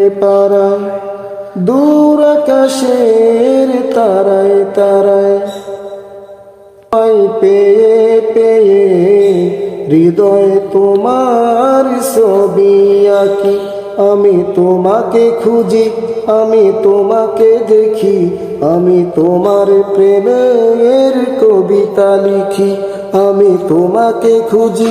পারায় দূর আকাশের তারায় তারায়। পেয়ে পেয়ে হৃদয় তোমার ছবি আঁকি। আমি তোমাকে খুঁজি, আমি তোমাকে দেখি। আমি তোমার প্রেমের কবিতা লিখি। আমি তোমাকে খুঁজি